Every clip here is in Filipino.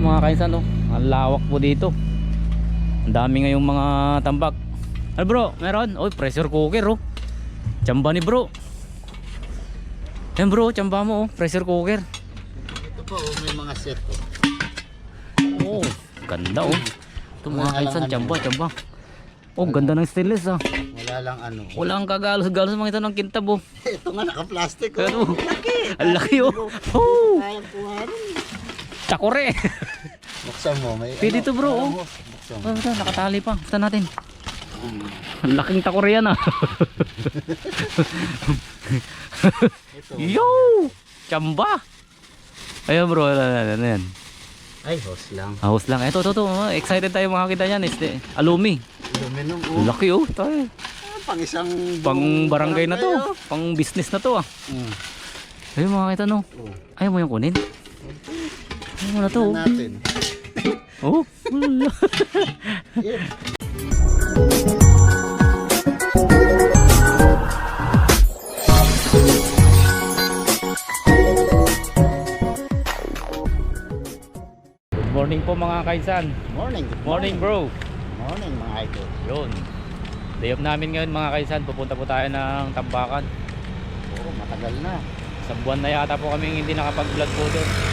mga kainsan oh. Ang lawak po dito. Ang dami ngayong mga tambak. Ano bro? Meron? Oh, pressure cooker oh. Tsamba ni bro. Yan bro, tsamba mo oh. Pressure cooker. Ito po, oh, may mga set po. Oh, ganda oh. Ito mga kainsan, ano. tsamba, tsamba. Oh, ganda ng stainless ah. Wala lang ano. Wala kang kagalos-galos mga ito ng kintab oh. Ito nga naka-plastic oh. Pero, ang laki oh. Oh. Takore. Buksan mo. May, Pwede to, bro, oh. Buksan mo. Oh, ito, nakatali pa. Basta natin. Ang laking takore yan ah. Yo! Chamba! Ayun bro, ano, ano, ano yan? Ay, hose lang. House lang. Ito, ito, ito. oh, Excited tayo makakita niyan. Este, alumi. Aluminum oh. Laki oh. Tayo. Ah, Pang isang Pang barangay na to. oh. Pang business na to ah. Mm. Ayun makakita no. Oh. Ayaw mo yung kunin? Ayaw mo na to. oh. Natin. Oh. Yeah. Good morning po mga kaisan. Morning. good Morning bro. Morning mga idol. Yun. Day off namin ngayon mga kaisan. Pupunta po tayo ng Tambakan. Oo, matagal na. Isang buwan na yata po kami hindi nakapag-vlog po doon.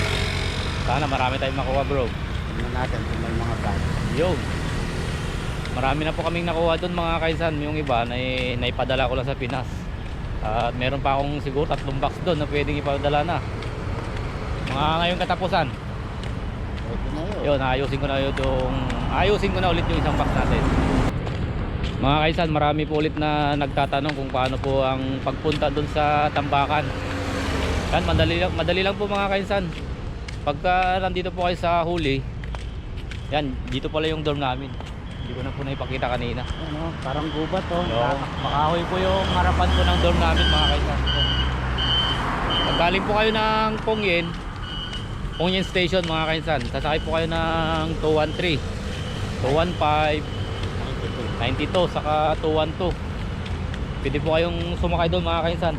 Sana marami tayong makuha bro. Tingnan natin kung may mga bag. Yo. Marami na po kaming nakuha doon mga kaisan. Yung iba na naipadala ko lang sa Pinas. At meron pa akong siguro tatlong box doon na pwedeng ipadala na. Mga ngayong katapusan. Yun. Yun, ayusin ko na yun yung ayusin ko na ulit yung isang box natin. Mga kaisan, marami po ulit na nagtatanong kung paano po ang pagpunta doon sa Tambakan. Yan, madali lang, madali lang po mga kaisan. Pagka nandito po kayo sa huli, yan, dito pala yung dorm namin. Hindi ko na po naipakita kanina. Ano, parang gubat oh. So, makahoy po yung harapan po ng dorm namin mga kaisan. Pag galing po kayo ng Pongyen, Pongyen Station mga kaisan, sasakay po kayo ng 213, 215, 92, saka 212. Pwede po kayong sumakay doon mga kaisan.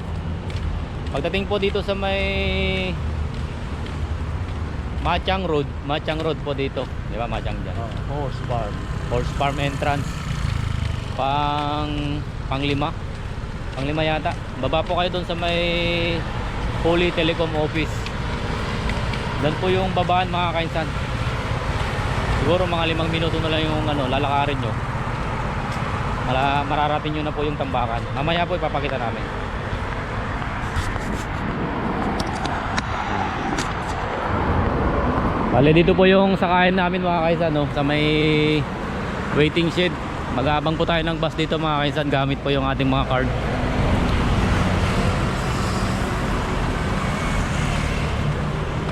Pagdating po dito sa may Machang Road, Machang Road po dito. Di ba Machang dyan? Oh, horse farm. Horse Farm entrance. Pang panglima. Panglima yata. Baba po kayo doon sa may Holy Telecom Office. Doon po yung babaan mga kainsan. Siguro mga limang minuto na lang yung ano, lalakarin nyo. Mala, mararating nyo na po yung tambakan. Mamaya po ipapakita namin Bale dito po yung sakayan namin mga kaisan no, sa may waiting shed. Magabang po tayo ng bus dito mga kaisan gamit po yung ating mga card.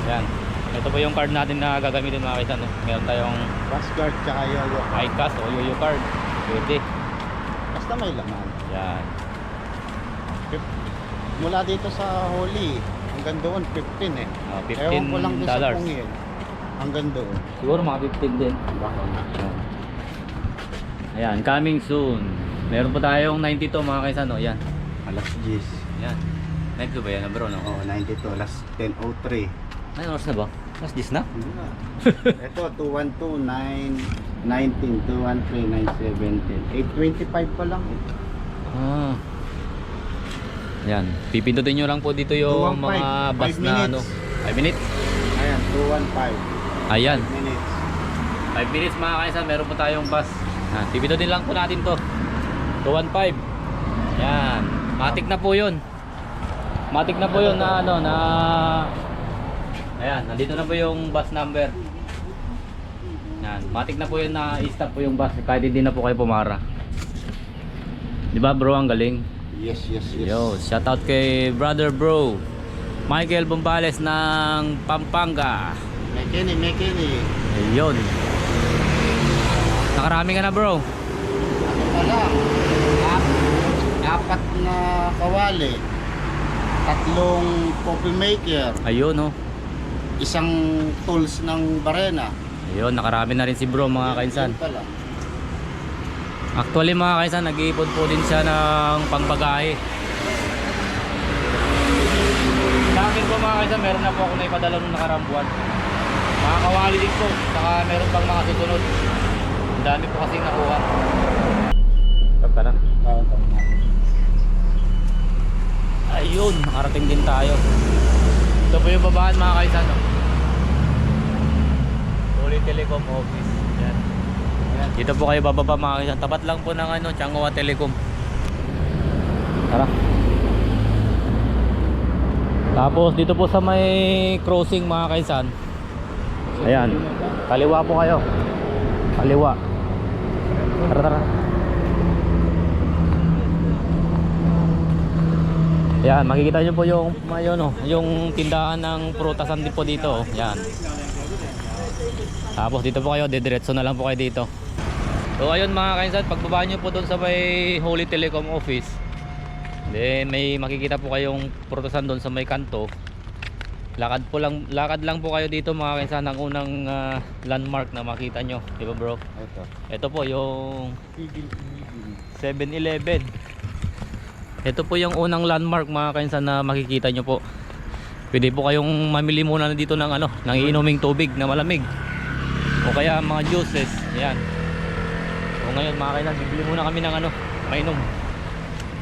Yan. Ito po yung card natin na gagamitin mga kaisan. No? Meron tayong Bus guard tsaka yo-yo. iCash o YoYo card. Pwede. Basta may laman. Yan. Mula dito sa Holy, hanggang doon 15 eh. Oh, Ewan ko lang 15 sa dollars. Pungin. Hanggang doon. Siguro mga 15 din. Baka na. Ayan, coming soon. Meron po tayong 92 mga kaisan. No? Yan. Alas 10. Yan. 92 ba yan bro? No? Oh, 92. Alas 10.03. Ay, oras na ba? Mas 10 na? Hindi na. Ito, 212, 9, 19, 213, 917. 825 pa lang eh. Ah. Yan. Pipindutin nyo lang po dito yung 215, mga bus na minutes. ano. 5 minutes? Ayan, 215. Ayan. Minutes. 5 minutes mga kaisan. Meron po tayong bus. Ah, pipindutin lang po natin to. 215. Yan. Matik na po yun. Matik na po yun na ano na Ayan, nandito na po yung bus number. Yan, matik na po yun na i-stop po yung bus kahit hindi na po kayo pumara. 'Di ba bro, ang galing? Yes, yes, yes. Yo, shout out kay brother bro Michael Bombales ng Pampanga. Mekini, Mekini. Ayun. Nakarami ka na bro. Ano pala? Ap apat na kawali. Tatlong coffee maker. Ayun oh. Isang tools ng barena. Ayun, nakarami na rin si bro mga kainsan. Yan pala. Actually mga kainsan, nag-iipon po din siya ng pangbagahe. Sa akin po mga kainsan, meron na po ako na ipadala nung nakaraang buwan. Mga kawali din po. Saka meron pang mga susunod. Ang dami po kasing nakuha. Tata na. Oo, tama. Ayun, nakarating din tayo. Ito po yung babaan mga kaisan. No? Uli Telecom Office. Yan. Ayan. Dito po kayo bababa mga kaisan. Tapat lang po ng ano, Changhua Telecom. Tara. Tapos dito po sa may crossing mga kaisan. Ayan. Kaliwa po kayo. Kaliwa. Tara tara. Yan, makikita nyo po yung ayun, oh, yung tindahan ng prutasan din po dito. Oh. Yan. Tapos dito po kayo, didiretso na lang po kayo dito. So ayun mga kainsan, pagbaba nyo po doon sa may Holy Telecom office. Then may makikita po kayong prutasan doon sa may kanto. Lakad po lang lakad lang po kayo dito mga kainsan ng unang ah, landmark na makita nyo, 'di ba bro? Ito. Ito po yung 7-Eleven. Ito po yung unang landmark mga kainsan na makikita nyo po. Pwede po kayong mamili muna na dito ng ano, ng iinuming tubig na malamig. O kaya mga juices. Yan. O ngayon mga kainsan, bibili muna kami ng ano, mainom.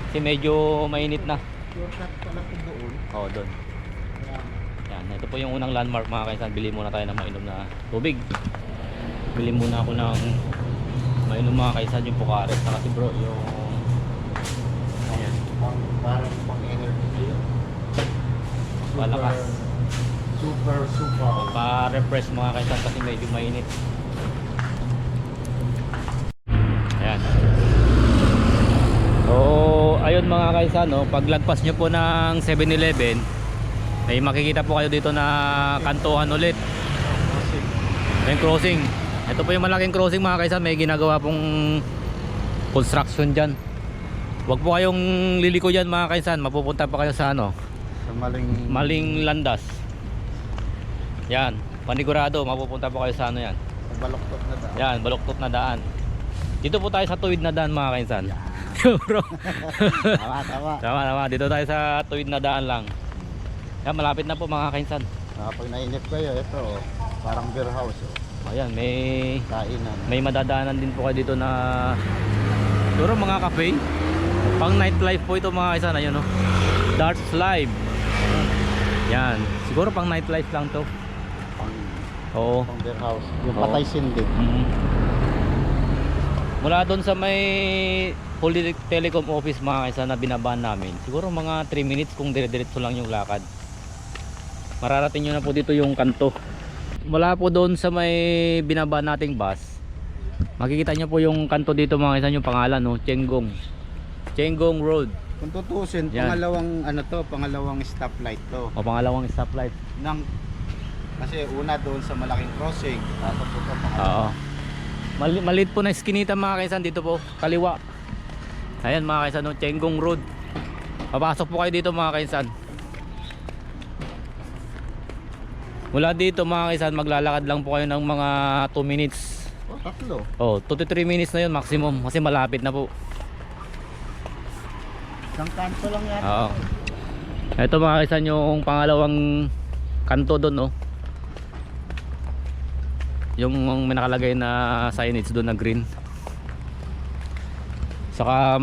Kasi medyo mainit na. Shortcut pala ko doon. Oo, doon. Yan, ito po yung unang landmark mga kainsan. Bili muna tayo ng mainom na tubig. Bili muna ako ng mainom mga kainsan yung Pukares. Saka si bro yung Ayan. Parang pang energy. Malakas. Super, super. pa-refresh mga kaisan kasi medyo mainit. Ayan. So, ayun mga kaisan, no, paglagpas nyo po ng 7-Eleven, may makikita po kayo dito na kantuhan ulit. May crossing. Ito po yung malaking crossing mga kaisan, may ginagawa pong construction dyan. Huwag po kayong liliko dyan mga kaisan, mapupunta pa kayo sa ano, Sa maling... maling landas. Yan, panigurado, mapupunta po kayo sa ano yan. Sa baloktot na daan. Yan, baluktot na daan. Dito po tayo sa tuwid na daan mga kainsan. Bro. Tama, tama. tama, tama. Dito tayo sa tuwid na daan lang. Yan, malapit na po mga kainsan. Kapag nainip kayo, ito, oh, parang beer house. Oh. Ayan, may Kainan. may madadaanan din po kayo dito na siguro mga cafe. Pang nightlife po ito mga kainsan. Ayun oh. Darts Live. Yan, siguro pang nightlife lang to. Pang, Oo. pang beer house. Yung Oo. patay sindi. Mhm. Mula doon sa may Holy Telecom office mga kaisa na binabaan namin. Siguro mga 3 minutes kung dire-diretso lang yung lakad. Mararating nyo na po dito yung kanto. Mula po doon sa may binabaan nating bus. Makikita nyo po yung kanto dito mga kaisa yung pangalan no, Chenggong. Chenggong Road. Kung tutusin, Yan. pangalawang ano to, pangalawang stoplight to. O pangalawang stoplight. Nang kasi una doon sa malaking crossing, tapos ito pangalawa. Oo. Mali malit po na skinita mga kaisan dito po, kaliwa. Ayan mga kaisan, no, Chenggong Road. Papasok po kayo dito mga kaisan. Mula dito mga kaisan, maglalakad lang po kayo ng mga 2 minutes. Oh, tatlo. Oh, 2 to 3 minutes na yun maximum kasi malapit na po. Isang kanto lang yan. Oo. Ito mga kaisan yung pangalawang kanto doon, no. Yung may nakalagay na signage doon na green. Saka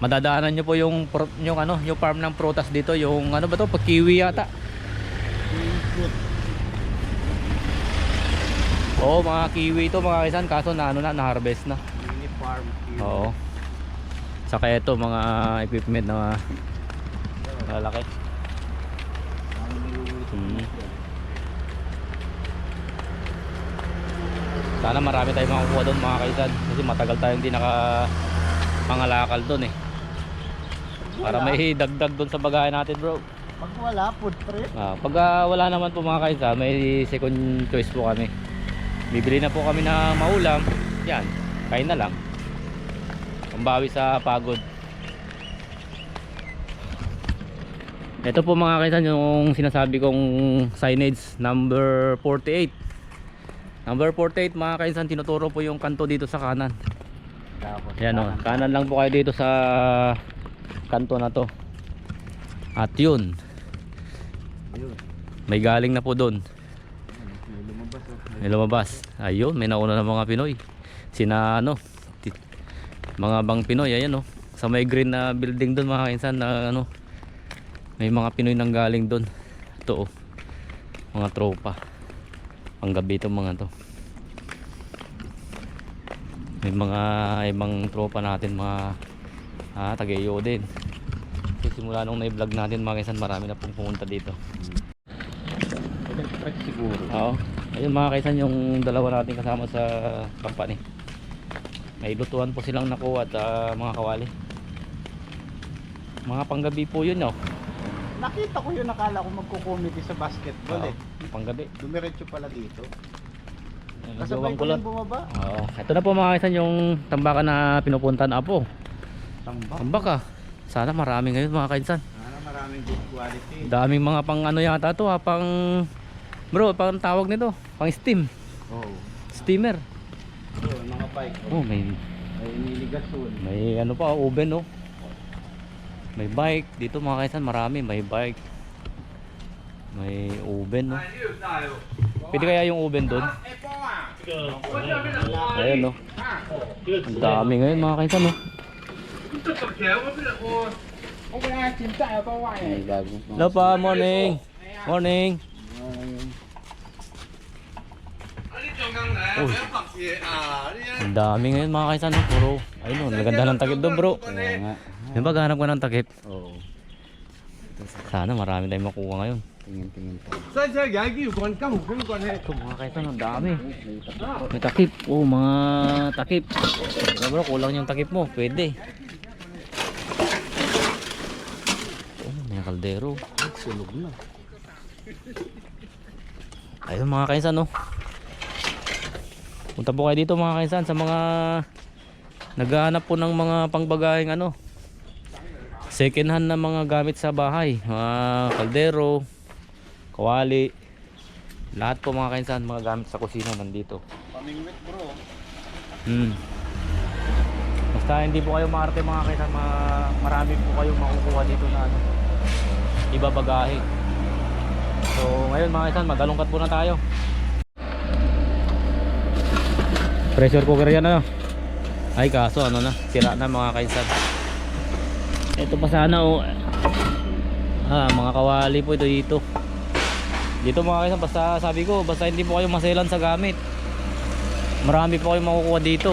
madadaanan nyo po yung yung ano, yung farm ng prutas dito, yung ano ba to, pag kiwi yata. Fruit. Oo, mga kiwi ito mga kaisan, kaso na ano na, na-harvest na. Mini farm. Oo. Saka ito mga equipment na malalaki. Hmm. Sana marami tayong makukuha doon mga kaisan kasi matagal tayong hindi naka pangalakal doon eh. Para may dagdag doon sa bagahe natin bro. Pag wala, food trip. Ah, pag ah, wala naman po mga kaisan, may second choice po kami. Bibili na po kami ng maulam. Yan, kain na lang. Pambawi sa pagod. Ito po mga kaisan yung sinasabi kong signage number 48. Number 48 mga kaisan tinuturo po yung kanto dito sa kanan. Ayan o, kanan lang po kayo dito sa kanto na to. At yun, Yun. may galing na po doon. May lumabas. Ayun, may nauna ng mga Pinoy. Sina ano, mga bang Pinoy, ayan oh. Sa may green na building doon mga kainsan na ano, may mga Pinoy nang galing doon. Ito oh, mga tropa. Panggabi itong mga to. May mga ibang tropa natin mga ah, taga-iyo din. So, simula nung na-vlog natin mga kaisan marami na pong pumunta dito. Siguro. Oo. Ayun mga kaisan yung dalawa natin kasama sa company. May lutuan po silang nakuha at ah, mga kawali. Mga panggabi po yun no. Nakita ko yun, nakala ko magko-comedy sa basketball Oo, eh. panggabi. Dumiretso pala dito. Ayun, Kasabay ko lang. bumaba. Oo. Ito na po mga kaisan yung tambakan na pinupuntahan apo. Tambak. Tambak ah. Sana marami ngayon mga kaisan. Ano, maraming good quality. Daming mga pang ano yata to ha, pang bro, pang tawag nito, pang steam, Oh. steamer. So, mga bike. Oh, may Ay, niligason. may ano pa, oven oh. May bike dito mga kaisan, marami, may bike. May oven no. Pwede kaya yung oven doon? Ayan no. Ang dami ngayon mga kaisan no. Bago. Hello pa, morning. Morning. Uy. Ang dami ngayon mga kaisan. No? Puro, ayun o, naganda ng takip doon bro. Kaya nga. Di ba ganap ka ng takip? Oo. Sana marami tayong makuha ngayon. Tingin-tingin pa. Saan siya gagi? Kuhan ka, hukuhin ko na. Eh. Ito mga kaisan, ang dami. May takip. Oh, mga takip. Diba bro, kulang yung takip mo. Pwede. Oh, may kaldero. Sunog na. Ayun mga kaisan, no? Punta po kayo dito mga kaisan sa mga naghahanap po ng mga pangbagahing ano. Second hand na mga gamit sa bahay. Mga kaldero, kawali. Lahat po mga kaisan, mga gamit sa kusina nandito. Pamingwit bro. Hmm. Basta hindi po kayo maarte mga kaisan, ma- marami po kayong makukuha dito na ano, iba bagahe. So ngayon mga kaisan, magalungkat po na tayo. Pressure cooker yan ano. Ay kaso ano na, sira na mga kaisan. Ito pa sana oh. Ah, mga kawali po ito dito. Dito mga kaisan, basta sabi ko, basta hindi po kayo maselan sa gamit. Marami po kayong makukuha dito.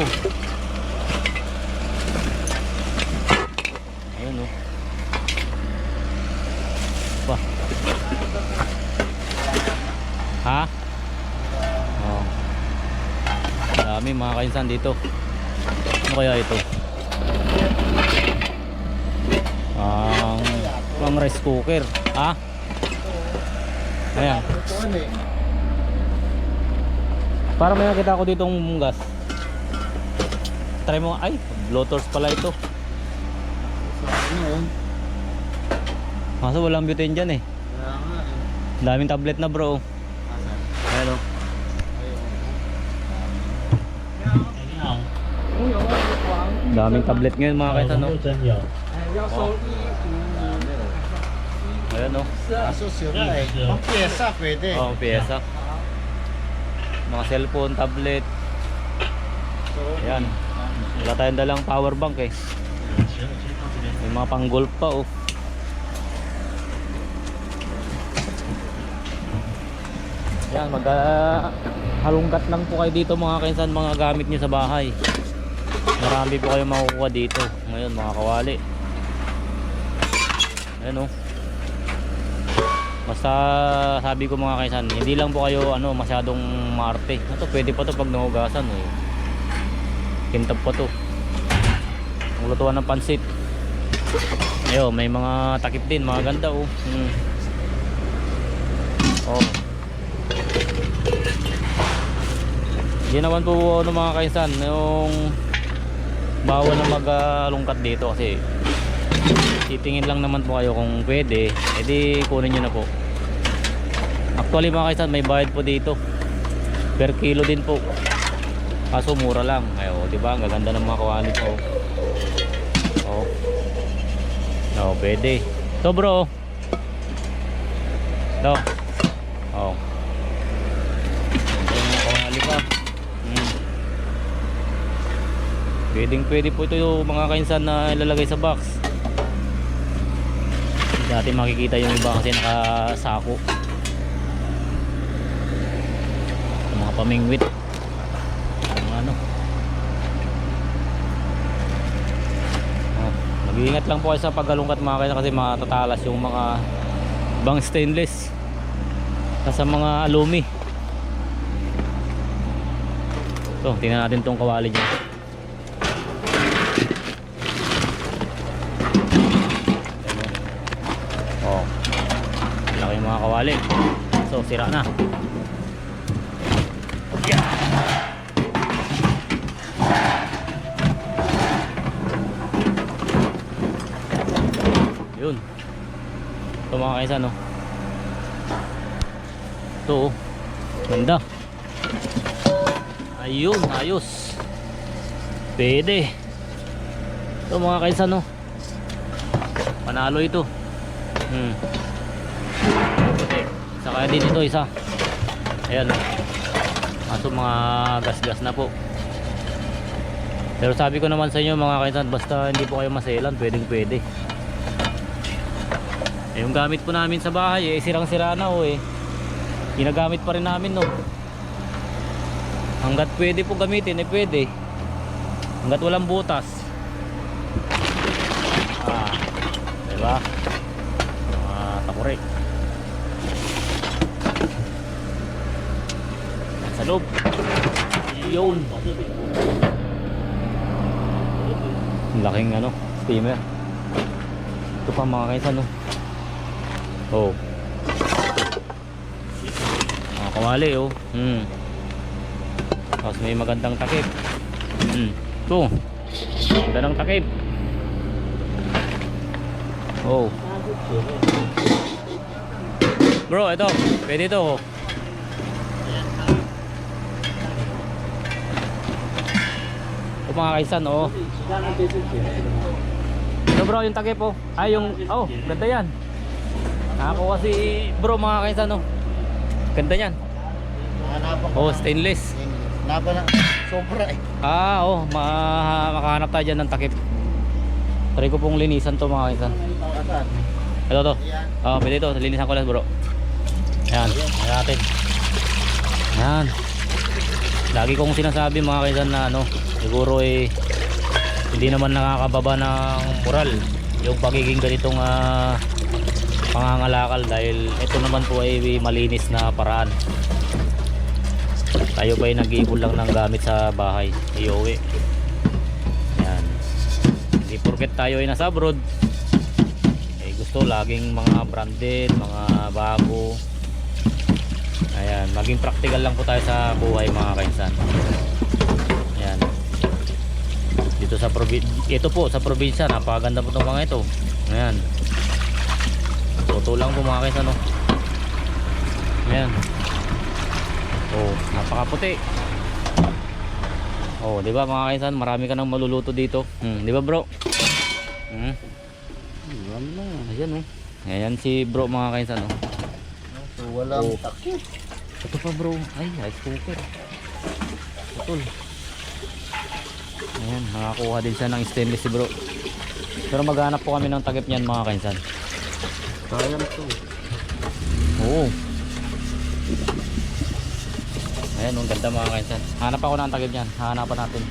Ayun oh. Pa. Ha? Oh. Dami mga kainsan dito. Ano kaya ito? Ang pang rice cooker. Ha? Ayan. Para may nakita ko ditong gas. Try mo. Ay, blowtorch pala ito. Kaso walang butane dyan eh. Eh. Daming tablet na bro. Asan? Hello. Daming tablet ngayon mga kaisa no. Ayan no. Kaso sira eh. Pang pyesa pwede. Oh, pyesa. Mga cellphone, tablet. Ayan. Wala tayong dalang power bank eh. May mga pang golf pa oh. Yan, mag ah, halungkat lang po kayo dito mga kainsan mga gamit nyo sa bahay. Marami po kayo makukuha dito. Ngayon mga kawali. Ayan oh. Basta sabi ko mga kaisan, hindi lang po kayo ano masyadong maarte. Ito pwede pa to pag nahugasan eh. Kintab pa to. Ang lutuan ng pansit. Ayo, may mga takip din, mga ganda oh. Hmm. Oh. Hindi naman po ano mga kaisan, yung bawal na magalungkat dito kasi titingin lang naman po kayo kung pwede, edi kunin nyo na po. Actually mga kaisan, may bayad po dito. Per kilo din po. Kaso mura lang. Ayo, 'di ba? Ang gaganda ng mga kawali po. Oh. No, pwede. So bro. To. Oh. Ito yung mga Pwedeng pwede po ito mga kainsan na ilalagay sa box. Dati makikita yung iba kasi nakasako. Mga pamingwit. Yung ano. Oh, mag-iingat lang po sa paggalungkat mga kainsan kasi matatalas yung mga bang stainless. Sa mga alumi. So, tingnan natin tong kawali dyan. Oh. Laki yung mga kawali. So, sira na. Yeah. Yun. Ito mga kaisan, no? Ito, oh. Ganda. Ayun, ayos. Pwede. Ito mga kaisan, no? Panalo ito. Hmm. Saka din ito isa. Ayan. Kaso mga gas-gas na po. Pero sabi ko naman sa inyo mga kaisan, basta hindi po kayo maselan, pwedeng pwede. Eh, yung gamit po namin sa bahay, eh, sirang-sira na oh eh. Ginagamit pa rin namin no. Hanggat pwede po gamitin, eh pwede. Hanggat walang butas. Ah, diba? Mga takure. Sa loob. Yun. Laking ano, steamer. Ito pa mga kaisan no. Oh. Mga kawali oh. Hmm. Tapos may magandang takip. Hmm. Ito. Ganda ng takip. Oh. Bro, ito. Pwede ito. oh. Mga kaisan, oh. Ito bro, yung takip oh. Ay, yung, oh, ganda yan. Ako kasi, bro, mga kaisan, oh. Ganda yan. Oh, stainless. Hanapan na. Sobra eh. Ah, oh, ma makahanap tayo dyan ng takip. Try ko pong linisan to mga kaisan. Ito to. Oh, pwede to. Linisan ko lang bro. Yan. Ayan natin. Yan. Lagi kong sinasabi mga kaisan na ano, siguro eh hindi naman nakakababa ng moral yung pagiging ganitong ah, pangangalakal dahil ito naman po ay malinis na paraan. Tayo pa ay nag-iipon lang ng gamit sa bahay. Iuwi. Yan. Hindi porket tayo ay nasa abroad, eh gusto laging mga branded, mga bago. Ayan, maging practical lang po tayo sa buhay mga kainsan. Ayan. Dito sa probinsya, ito po sa probinsya, napakaganda po itong mga ito. Ayan. Totoo lang po mga kainsan, no. Ayan. Oh, napakaputi. Oh, 'di ba mga kainsan, marami ka nang maluluto dito. Hmm, 'di ba, bro? Hmm. Ayan oh. Ayan si bro mga kainsan oh. Walang Oh. takip. Ito pa bro. Ay, rice cooker. Putol. Ayan, nakakuha din siya ng stainless si bro. Pero maghanap po kami ng takip niyan mga kainsan. Sayang to. Oo. Ayan, ang ganda mga kainsan. Hanap ako ng takip niyan. Hahanapan natin.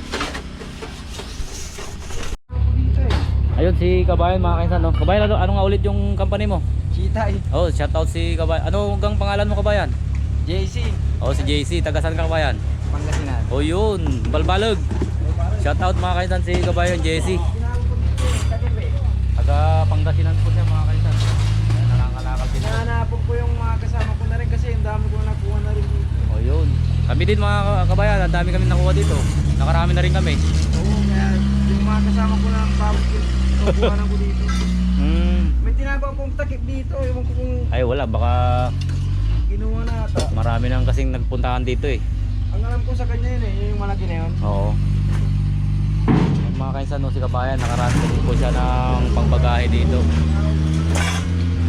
Ayun si Kabayan mga kainsan. No? Kabayan, ano nga ulit yung company mo? Eh. Oh, shoutout si Kabayan. Ano gang pangalan mo Kabayan? JC. Oh, si JC. Taga saan ka Kabayan? Pangasinan. O yun, balbalog. Shout out mga kaisan si Kabayan Jesse. Taga Pangasinan po siya mga kaisan. Nangangalakal din. Hinahanapon ko yung mga kasama ko na rin kasi ang dami ko nakuha na rin dito. O yun. Kami din mga kabayan, ang dami kami nakuha dito. Nakarami na rin kami. Oo, kaya yung mga kasama ko na ang bawat nakuha ko dito. Hmm. May tinabang kong takip dito. Ewan ko kung Ay wala, baka ginawa na ata. marami nang kasing nagpuntahan dito eh. Ang alam ko sa kanya yun eh, yung malaki na yun. Oo. Yung mga kaisan no, si kabayan, nakarami na rin po siya ng pangbagahe dito.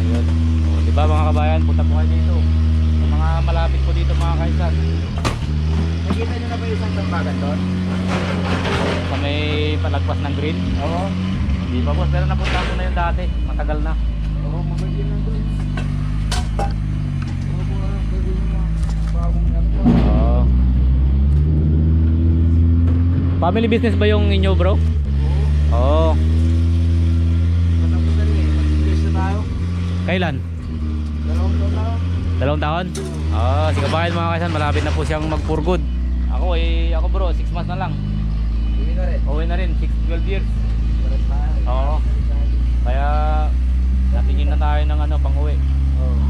Ayun. O, di ba mga kabayan, punta po kayo dito. Sa mga malapit po dito mga kaisan. Nakita nyo na ba yung isang tambagan doon? sa may palagpas ng green. Oo. Hindi pa boss, pero napunta ko na yun dati. Matagal na. Oo, mabait yun lang doon. Oo. Family business ba yung inyo bro? Oo. Na tayo. Kailan? Dalawang taon na. Dalawang taon? Ah, sige bakit mga kaisan, malapit na po siyang mag for good. Ako eh, ako bro, 6 months na lang. Uwi na rin. Uwi na rin, 6, 12 years. Oo. Kaya, natingin na tayo ng ano, pang uwi. Oo.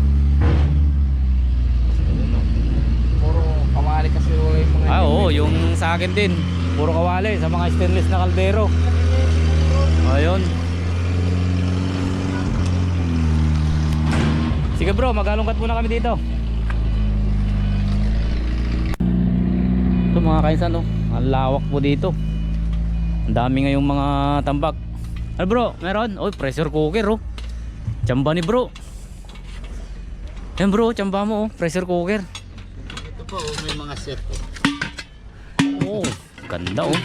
Puro kamali kasi wala yung mga Ah, oo, yung sa akin din. Puro kawali sa mga stainless na kaldero. Ayun. Sige bro, magalungkat muna kami dito. Ito mga kainsan no, ang lawak po dito. Ang dami ngayong mga tambak. Ano bro, meron? Oh, pressure cooker oh. Tsamba ni bro. Yan bro, tsamba mo oh, pressure cooker. Ito po, oh, may mga set po. Oh, ganda oh.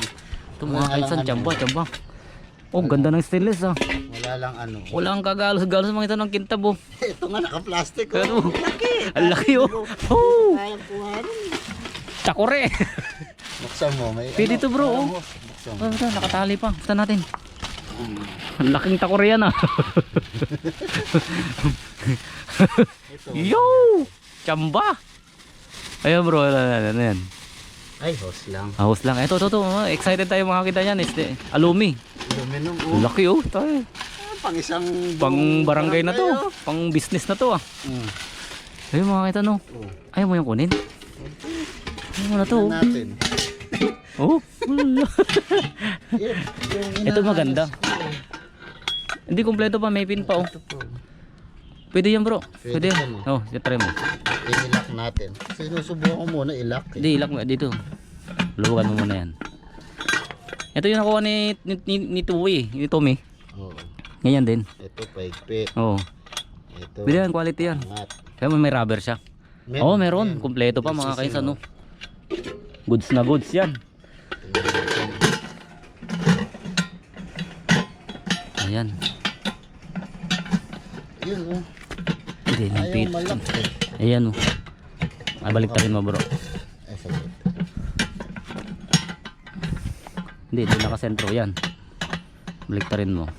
Ito mga Wala kainsan, lang tsamba, tsamba. Oh, ganda ng stainless ah. Wala lang ano. Wala kang kagalos-galos mga ito ng kintab oh. Ito nga naka-plastic oh. Pero, ang laki oh. Oh, takore. Buksan mo. May Pwede to, bro, oh. Ano? Buksan mo. Oh, ito, nakatali pa. Basta natin. Ang laking takore yan ah. Yo! Tsamba! Ayun bro, ano, ano, ano yan? Ay, hose lang. Ahos lang. Ito, ito, ito. oh, Excited tayo makakita yan. Este, alumi. Aluminum Ang oh. Laki oh. Tayo. Ah, Pang isang Pang barangay na to. oh. Pang business na to ah. Mm. Ayun mga kita no. Oh. Ayaw mo yung kunin? Ayaw mo na to. Tingnan natin. Oh. Ito maganda. Hindi kompleto pa. May pin pa oh. Pwede yan bro. Pwede Pwede yan. yan, Oh, try mo. I-lock natin. Sinusubukan ko muna i-lock eh. Hindi, ilak mo dito. Luwagan mo muna yan. Ito yung nakuha ni, ni, ni, ni Tuwi, ni Tommy. Oo. Ganyan din. Ito paigpit. Oo. Ito. Pwede yan, quality yan. Angat. Kaya may rubber siya. Oo, meron. Kompleto pa mga kainsan, no? Goods na goods yan. Ayan. Yun oh. Hindi, eh. Ayan, oh. Ay, balik mo bro. Ay, saglit. Hindi, hindi nakasentro yan. Balik mo.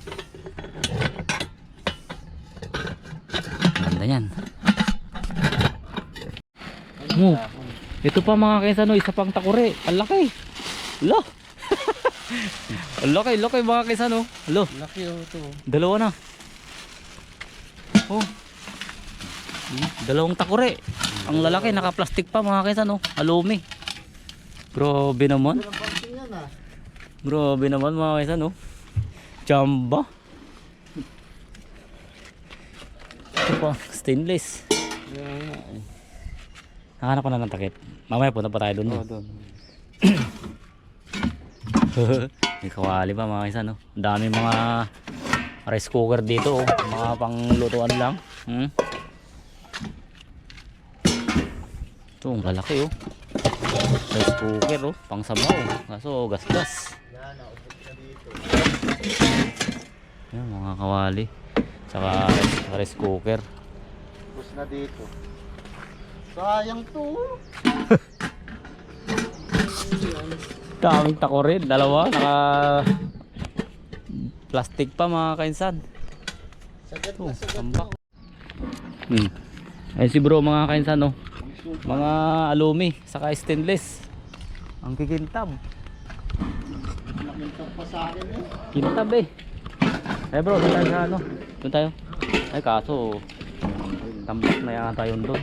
Ganda yan. Mo. Ito pa mga kainsan, no, isa pang takure. Ang laki. Lo. Laki, laki mga kainsan, no. Lo. Laki oh ito. Dalawa na. Oh. Dalawang takure. Ang lalaki, naka-plastic pa mga kaysa no. Alumi. Grabe naman. Grabe naman mga kaysa no. Chamba. Ito pa, stainless. Nakahanap ko na ng takip. Mamaya punta pa tayo doon. no? doon. May kawali pa mga kaysa no. Ang dami mga rice cooker dito oh. Mga panglutuan lang. Hmm? Ito, ang lalaki oh. Rice cooker oh. Pang. Kaso gasgas. Yan, naubos na dito. Yan mga kawali. Tsaka rice, cooker. Ubus na dito. Sayang to. Daming tako rin. Dalawa. Naka plastic pa mga kainsan. Sagat Oh, na sagat tambak. na. Hmm. Ayun si bro mga kainsan no. Mga alumi saka stainless. Ang kikintab. Nakintab pa sa akin eh. Kintab eh. Eh bro, doon tayo sa ano? Doon tayo. Ay kaso tambak na yata yun doon.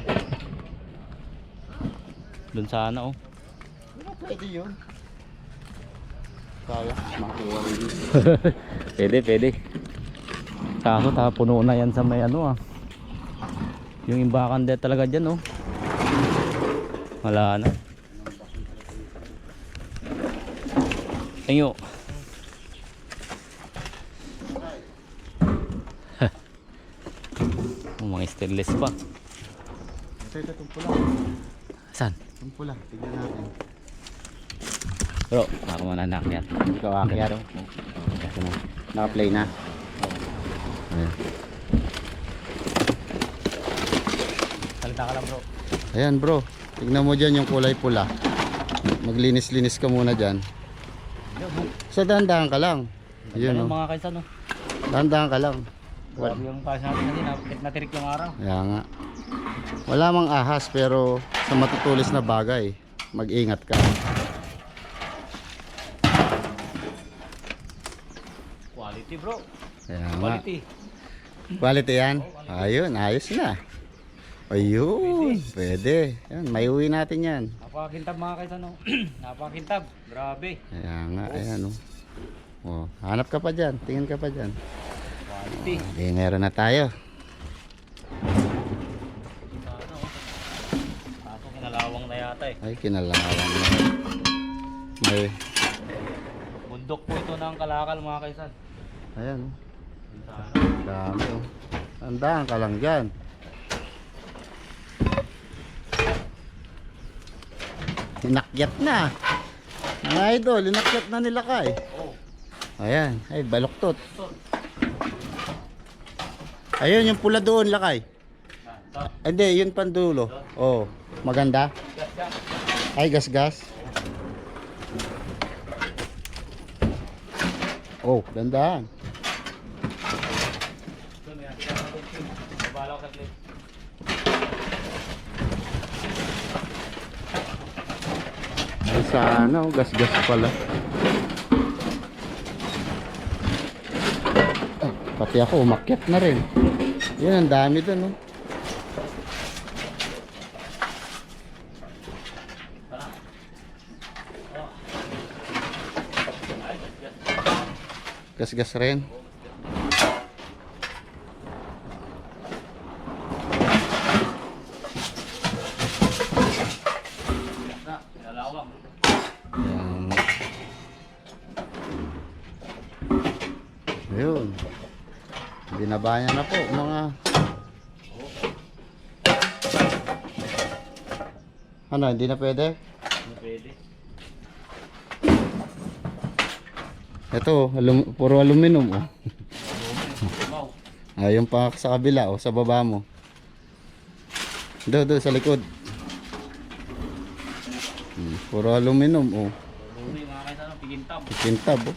Doon sana oh. Pwede yun? Kaya, makuha rin yun. pwede, pwede. Kaso ta puno na yan sa may ano ah. Yung imbakan din talaga dyan oh. Wala na. Thank you. oh, mga stainless pa. Saan? Itong pula, tignan natin. Bro, ako muna nakyat. Ikaw akyat. Naka-play na. Ayan. Salita ka lang bro. Ayan bro, tignan mo dyan yung kulay pula. Maglinis-linis ka muna dyan. Sa dahan-dahan ka lang. Yun Yun oh. mga kaisan no. Dahan-dahan ka lang. Grabe yung pass natin napit natirik yung araw. Kaya nga. Wala mang ahas pero sa matutulis na bagay, mag-ingat ka. Quality bro. Kaya nga. Quality. Quality yan? Ayun, ayos na. Ayun, pwede. Yan, may uwi natin yan. Napakakintab mga kaisan no. Napakakintab. Grabe. Kaya nga, ayan oh. Oh, hanap ka pa dyan, tingin ka pa dyan. Quality. Hindi, meron na tayo. Kaso kinalawang na yata eh. Ay, kinalawan na. May, Bundok po ito ng kalakal mga kaisan. ayan oh. Dami oh. Tandaan ka lang dyan. Inakyat na. Mga idol, inakyat na nila kay. Oh. Ayan, ay baluktot. Ayun, yung pula doon, lakay. Ay, Hindi, yun pandulo. Oh, maganda. Ay, gas-gas. Oh, dandahan. Doon, may nakita ko doon. Babala ko saglit. Sana, oh, gas-gas pala. Ah, pati ako, umakyat na rin. Yun, ang dami dun, oh. Gas-gas rin. Na, kinalawang. Yan. Ayun. Binabayan na po mga ano, hindi na pwede? Hindi pwede. Ito, alum, puro aluminum oh. ah, yung pangak sa kabila oh, sa baba mo. Do, do, sa likod. Hmm, puro aluminum oh. Aluminum, makakita ng pikintab. Pikintab oh.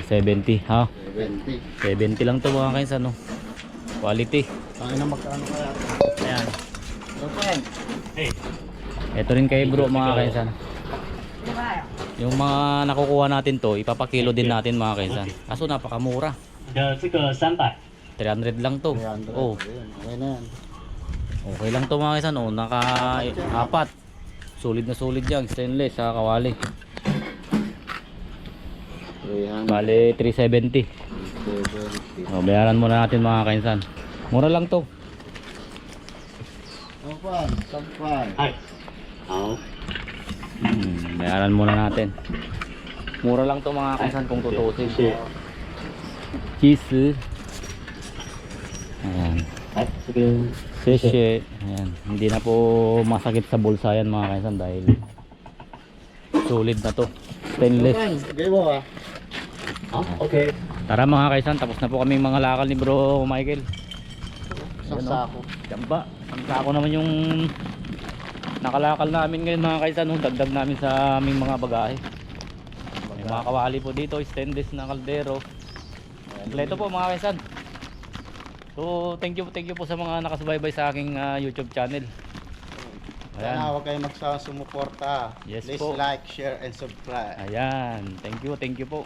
70 ha 70 70 lang to mga kainsa no oh. quality Tangin na magkaano kaya. Ayan. Girlfriend. Hey. Ito rin kay bro mga kainsan. Yung mga nakukuha natin to, ipapakilo din natin mga kainsan. Kaso napakamura. 300 lang to. 300. Oh. Okay na yan. Okay lang to mga kainsan. Oh, naka apat. Solid na solid yan. Stainless sa kawali. Bale, 370. 370. Oh, bayaran muna natin mga kainsan. Mura lang to. Sampan, sampan. Ay. Oo. Hmm, bayaran muna natin. Mura lang to mga kasan kung tutusin. Chisel. Ayan. Sishe. Ayan. Hindi na po masakit sa bulsa yan mga kasan dahil solid na to. Stainless. Okay mo ah. ah. Okay. Tara mga kaisan, tapos na po kaming mga lakal ni bro Michael. Sa Ayan, oh. Jamba. Ang sako naman yung nakalakal namin ngayon mga kaisan. Oh. Dagdag namin sa aming mga bagahe. May mga kawali po dito, stainless na kaldero. Kompleto po mga kaisan. So, thank you, thank you po sa mga nakasubaybay sa aking ah, YouTube channel. Sana Ayan. huwag kayo magsawang sumuporta. Yes Please po. like, share, and subscribe. Ayan. Thank you, thank you po.